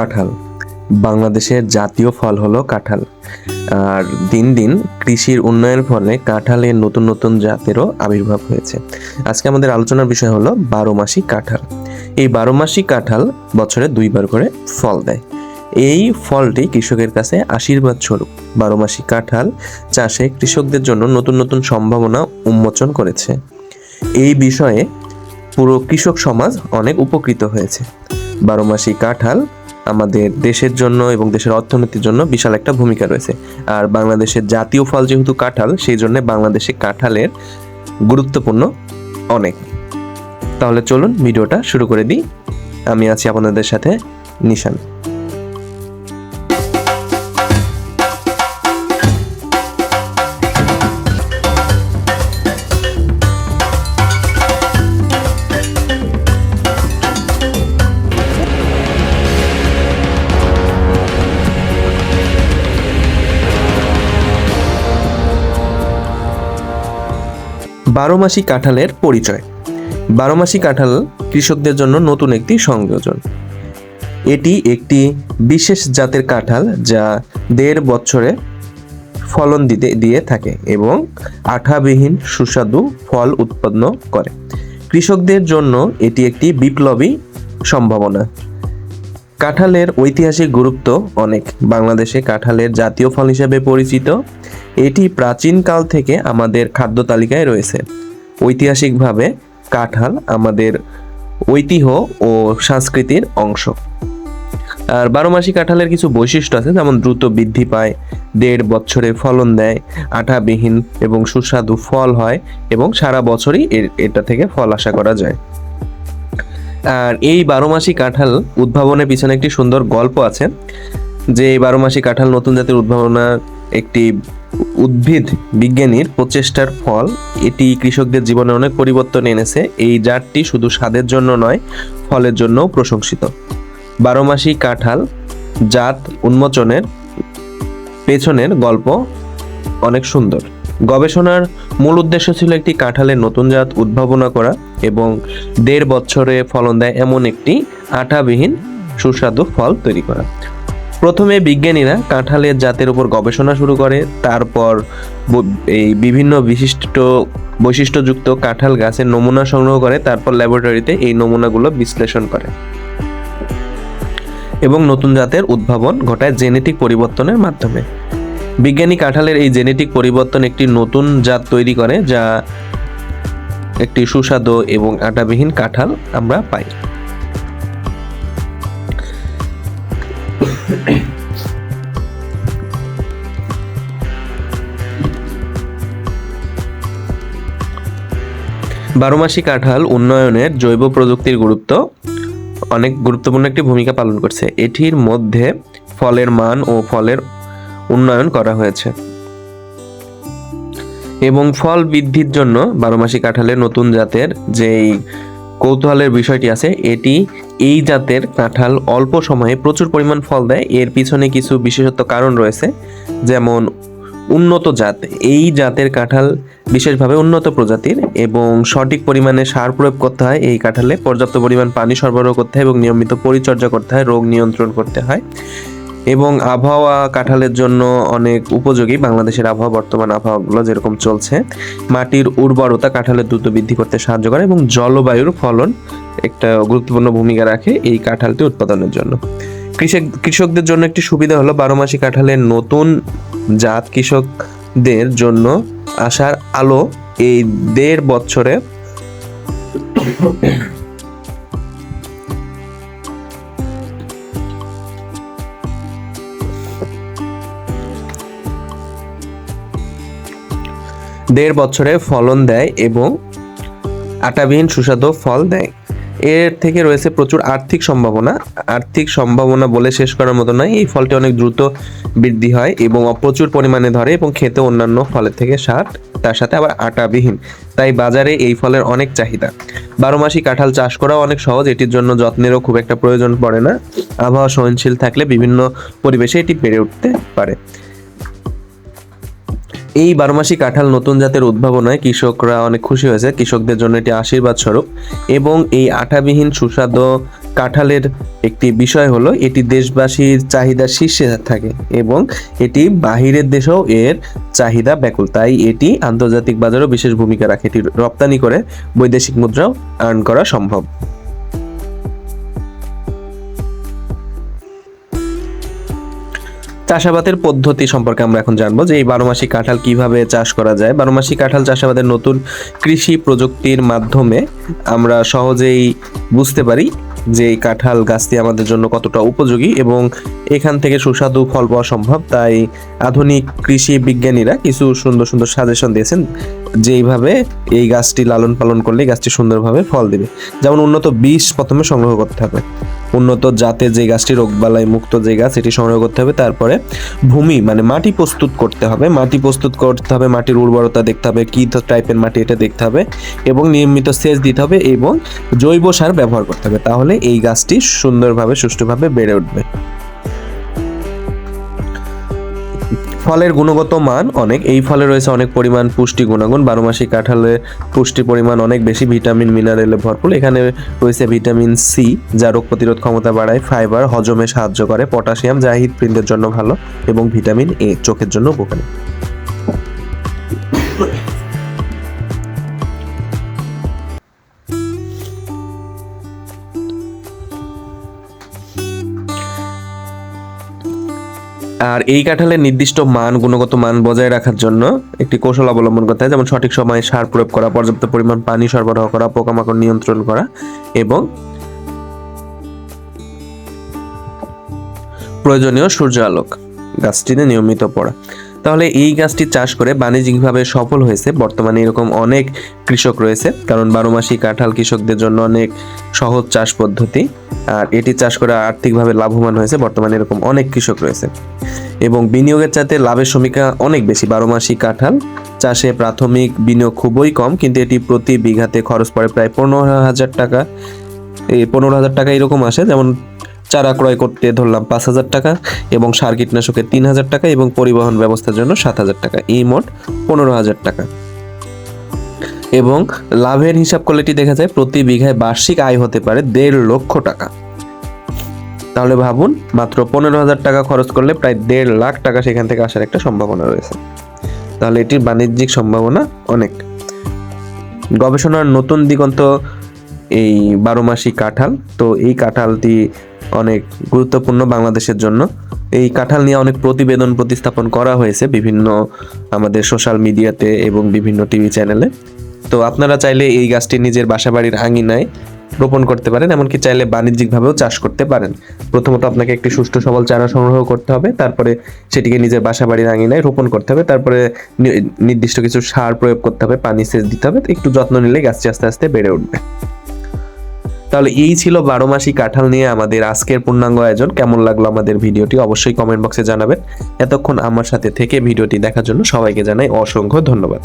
কাঁঠাল। বাংলাদেশের জাতীয় ফল হলো কাঁঠাল। আর দিন দিন কৃষির উন্নয়নের ফলে কাঁঠালের নতুন নতুন জাতেরও আবির্ভাব হয়েছে। আজকে আমাদের আলোচনার বিষয় হলো বারো মাসি কাঁঠাল। এই বারো মাসি কাঁঠাল বছরে দুইবার করে ফল দেয়। এই ফলটি কৃষকের কাছে আশীর্বাদ স্বরূপ। বারো মাসি কাঁঠাল চাষে কৃষকদের জন্য নতুন নতুন সম্ভাবনা উন্মোচন করেছে। এই বিষয়ে পুরো কৃষক সমাজ অনেক উপকৃত হয়েছে। বারো মাসি কাঁঠাল আমাদের দেশের জন্য এবং দেশের অর্থনীতির জন্য বিশাল একটা ভূমিকা রয়েছে। আর বাংলাদেশের জাতীয় ফল যেহেতু কাঁঠাল, সেই জন্য বাংলাদেশে কাঁঠালের গুরুত্বপূর্ণ অনেক। তাহলে চলুন, ভিডিওটা শুরু করে দিই। আমি আছি আপনাদের সাথে নিশান। বারোমাসি কাঁঠালের পরিচয়। বারোমাসি কাঁঠাল কৃষকদের জন্য নতুন একটি সংযোজন। এটি একটি বিশেষ জাতের কাঁঠাল যা দেড় বছরে ফলন দিতে, দিয়ে থাকে এবং আঠাবিহীন সুস্বাদু ফল উৎপন্ন করে। কৃষকদের জন্য এটি একটি বিপ্লবী সম্ভাবনা। কাঁঠালের ঐতিহাসিক গুরুত্ব অনেক। বাংলাদেশে কাঁঠালের জাতীয় ফল হিসেবে পরিচিত। এটি প্রাচীনকাল থেকে আমাদের খাদ্য তালিকায় রয়েছে। ঐতিহাসিকভাবে কাঁঠাল আমাদের ঐতিহ্য ও সংস্কৃতির অংশ। আর বারো মাসি কাঁঠালের কিছু বৈশিষ্ট্য আছে, যেমন দ্রুত বৃদ্ধি পায়, দেড় বছরে ফলন দেয়, আঠাবিহীন এবং সুস্বাদু ফল হয় এবং সারা বছরই এটা থেকে ফল আশা করা যায়। আর এই বারো মাসি কাঁঠাল উদ্ভাবনের পিছনে একটি সুন্দর গল্প আছে, যে বারো মাসি কাঁঠাল নতুন জাতের উদ্ভাবনার একটি উদ্ভিদ বিজ্ঞানীর প্রচেষ্টার ফল, এটি কৃষকদের জীবনে অনেক পরিবর্তন এনেছে। এই জাতটি শুধু স্বাদের জন্য নয়, ফলের জন্যও প্রশংসিত। বারো মাসি কাঁঠাল জাত উন্মোচনের পেছনের গল্প অনেক সুন্দর। গবেষণার মূল উদ্দেশ্য ছিল একটি কাঁঠালের নতুন জাত উদ্ভাবনা করা এবং দেড় বছরে ফলন দেয় এমন একটি আঠাবিহীন সুস্বাদু ফল তৈরি করা। প্রথমে বিজ্ঞানীরা কাঁঠালের জাতের উপর গবেষণা শুরু করে, তারপর এই বিভিন্ন বিশিষ্ট বৈশিষ্ট্যযুক্ত কাঁঠাল গাছের নমুনা সংগ্রহ করে, তারপর ল্যাবরেটরিতে এই নমুনাগুলো বিশ্লেষণ করে। এবং নতুন জাতের উদ্ভাবন ঘটায় জেনেটিক পরিবর্তনের মাধ্যমে। বিজ্ঞানী কাঁঠালের এই জেনেটিক পরিবর্তন একটি নতুন জাত তৈরি করে, যা একটি সুস্বাদু এবং আটাবিহীন কাঁঠাল আমরা পাই। বারোমাসি কাঁঠাল উন্নয়নের জৈব প্রযুক্তির গুরুত্ব অনেক গুরুত্বপূর্ণ একটি ভূমিকা পালন করছে। এটির মধ্যে ফলের মান ও ফলের উন্নয়ন করা হয়েছে। এবং ফল বৃদ্ধির জন্য বারোমাসি কাঁঠালের নতুন জাতের যেই কৌতূহলের বিষয়টি আছে, এটি এই জাতের কাঁঠাল অল্প সময়ে প্রচুর পরিমাণ ফল দেয়। এর পিছনে কিছু বিশেষত্ব কারণ রয়েছে, যেমন উন্নত জাত। এই জাতের কাঁঠাল বিশেষভাবে উন্নত প্রজাতির এবং সঠিক পরিমাণে সার প্রয়োগ করতে হয় এই কাঁঠালে। পর্যাপ্ত পরিমাণ পানি সরবরাহ করতে হয় এবং নিয়মিত পরিচর্যা করতে হয়, রোগ নিয়ন্ত্রণ করতে হয়। এবং আবহাওয়া কাঁঠালের জন্য অনেক উপযোগী। বাংলাদেশের আবহাওয়া, বর্তমান আবহাওয়াগুলো যেরকম চলছে, মাটির উর্বরতা কাঁঠালের দ্রুত বৃদ্ধি করতে সাহায্য করে এবং জলবায়ুর ফলন একটা গুরুত্বপূর্ণ ভূমিকা রাখে এই কাঁঠালটি উৎপাদনের জন্য। কৃষক, কৃষকদের জন্য একটি সুবিধা হলো বারো মাসি কাঁঠালের নতুন জাত কৃষকদের জন্য আসার আলো এই দেড় বছরে দেড় বছরে ফলন দেয় এবং আটাবিহীন সুস্বাদু ফল দেয়। এর থেকে রয়েছে প্রচুর আর্থিক সম্ভাবনা। আর্থিক সম্ভাবনা বলে শেষ করার মতো নয়। এই ফলটি অনেক দ্রুত বৃদ্ধি হয় এবং প্রচুর পরিমাণে ধরে এবং খেতে অন্যান্য ফলের থেকে স্বাদ তার সাথে আবার আটাবিহীন। তাই বাজারে এই ফলের অনেক চাহিদা। বারো মাসি কাঁঠাল চাষ করাও অনেক সহজ। এটির জন্য যত্নেরও খুব একটা প্রয়োজন পড়ে না। আবহাওয়া সহনশীল থাকলে বিভিন্ন পরিবেশে এটি বেড়ে উঠতে পারে। এই বারোমাসি কাঁঠাল নতুন জাতের উদ্ভাবনায় কৃষকরা অনেক খুশি হয়েছে। কৃষকদের জন্য এটি আশীর্বাদ স্বরূপ। এবং এই আঠাবিহীন সুস্বাদু কাঁঠালের একটি বিষয় হলো, এটি দেশবাসীর চাহিদা শীর্ষে থাকে এবং এটি বাহিরের দেশেও এর চাহিদা ব্যাকুল। তাই এটি আন্তর্জাতিক বাজারেও বিশেষ ভূমিকা রাখে। এটি রপ্তানি করে বৈদেশিক মুদ্রাও আর্ন করা সম্ভব। চাষাবাদের পদ্ধতি সম্পর্কে আমরা এখন জানব যে এই বারোমাসি কাঁঠাল কীভাবে চাষ করা যায়। বারোমাসি কাঁঠাল চাষাবাদের নতুন কৃষি প্রযুক্তির মাধ্যমে আমরা সহজেই বুঝতে পারি যে এই কাঁঠাল গাছটি আমাদের জন্য কতটা উপযোগী এবং এখান থেকে সুস্বাদু ফল পাওয়া সম্ভব। তাই আধুনিক কৃষি বিজ্ঞানীরা কিছু সুন্দর সুন্দর সাজেশন দিয়েছেন যেইভাবে এই গাছটি লালন পালন করলে গাছটি সুন্দরভাবে ফল দেবে। যেমন উন্নত বীজ প্রথমে সংগ্রহ করতে হবে। উন্নত জাতে যে গাছটি, রোগবালাই মুক্ত যে গাছ, এটি সংগ্রহ করতে হবে। তারপরে ভূমি মানে মাটি প্রস্তুত করতে হবে। মাটি প্রস্তুত করতে হবে, মাটির উর্বরতা দেখতে হবে, কী টাইপের মাটি এটা দেখতে হবে এবং নিয়মিত সেচ দিতে হবে এবং জৈব সার ব্যবহার করতে হবে। তাহলে এই গাছটি সুন্দরভাবে, সুষ্ঠুভাবে বেড়ে উঠবে। ফলের গুণগত মান অনেক, এই ফলে রয়েছে অনেক পরিমাণ পুষ্টি গুণাগুণ। বারো মাসি পুষ্টি পরিমাণ অনেক বেশি, ভিটামিন মিনারেলে ভরপুর। এখানে রয়েছে ভিটামিন সি যা রোগ প্রতিরোধ ক্ষমতা বাড়ায় ফাইবার হজমে সাহায্য করে, পটাশিয়াম, যা হৃদপিণ্ডের জন্য ভালো এবং ভিটামিন এ চোখের জন্য উপকারী। আর এই কাঁঠালের নির্দিষ্ট মান, গুণগত মান বজায় রাখার জন্য একটি কৌশল অবলম্বন করতে হয়, যেমন সঠিক সময়ে সার প্রয়োগ করা, পর্যাপ্ত পরিমাণ পানি সরবরাহ করা, পোকামাকড় নিয়ন্ত্রণ করা এবং প্রয়োজনীয় সূর্য আলোক গাছটিতে নিয়মিত পড়া। তাহলে এই গাছটি চাষ করে বাণিজ্যিকভাবে সফল হয়েছে। বর্তমানে এরকম অনেক কৃষক রয়েছে, কারণ বারো মাসি কাঁঠাল কৃষকদের জন্য অনেক সহজ চাষ পদ্ধতি। আর এটি চাষ করে আর্থিকভাবে লাভবান হয়েছে, বর্তমানে এরকম অনেক কৃষক রয়েছে। এবং বিনিয়োগের চাইতে লাভের সমীক্ষা অনেক বেশি বারো মাসি কাঁঠাল চাষে প্রাথমিক বিনিয়োগ খুবই কম, কিন্তু এটি প্রতি বিঘাতে খরচ পড়ে প্রায় পনেরো হাজার টাকা। এই পনেরো হাজার টাকা এরকম আসে, যেমন চারা ক্রয় করতে ধরলাম পাঁচ হাজার টাকা এবং সার কীটনাশকের তিন হাজার টাকা এবং পরিবহন ব্যবস্থার জন্য সাত হাজার টাকা। এই মোট পনেরো হাজার টাকা। এবং লাভের হিসাব করলে দেখা যায় প্রতি বিঘায় বার্ষিক আয় হতে পারে দেড় লক্ষ টাকা। তাহলে ভাবুন, মাত্র পনেরো হাজার টাকা খরচ করলে প্রায় দেড় লাখ টাকা সেখান থেকে আসার একটা সম্ভাবনা রয়েছে। তাহলে এটির বাণিজ্যিক সম্ভাবনা অনেক। গবেষণার নতুন দিগন্ত এই বারো মাসি কাঁঠাল, তো এই কাঁঠালটি অনেক গুরুত্বপূর্ণ বাংলাদেশের জন্য। এই কাঁঠাল নিয়ে অনেক প্রতিবেদন প্রতিস্থাপন করা হয়েছে বিভিন্ন আমাদের সোশ্যাল মিডিয়াতে এবং বিভিন্ন টিভি চ্যানেলে তো আপনারা চাইলে এই গাছটি নিজের বাসাবাড়ির আঙিনায় রোপণ করতে পারেন, এমনকি চাইলে বাণিজ্যিকভাবেও চাষ করতে পারেন। প্রথমত আপনাকে একটি সুষ্ঠু সবল চারা সংগ্রহ করতে হবে, তারপরে সেটিকে নিজের বাসা বাড়ির আঙিনায় রোপণ করতে হবে, তারপরে নির্দিষ্ট কিছু সার প্রয়োগ করতে হবে, পানি সেচ দিতে হবে, একটু যত্ন নিলে গাছটি আস্তে আস্তে বেড়ে উঠবে। তাহলে এই ছিল বারো মাসি কাঁঠাল নিয়ে আমাদের আজকের পূর্ণাঙ্গ আয়োজন। কেমন লাগল আমাদের ভিডিওটি অবশ্যই কমেন্ট বক্সে জানাবেন। এতক্ষণ আমার সাথে থেকে ভিডিওটি দেখার জন্য সবাইকে জানাই অসংখ্য ধন্যবাদ।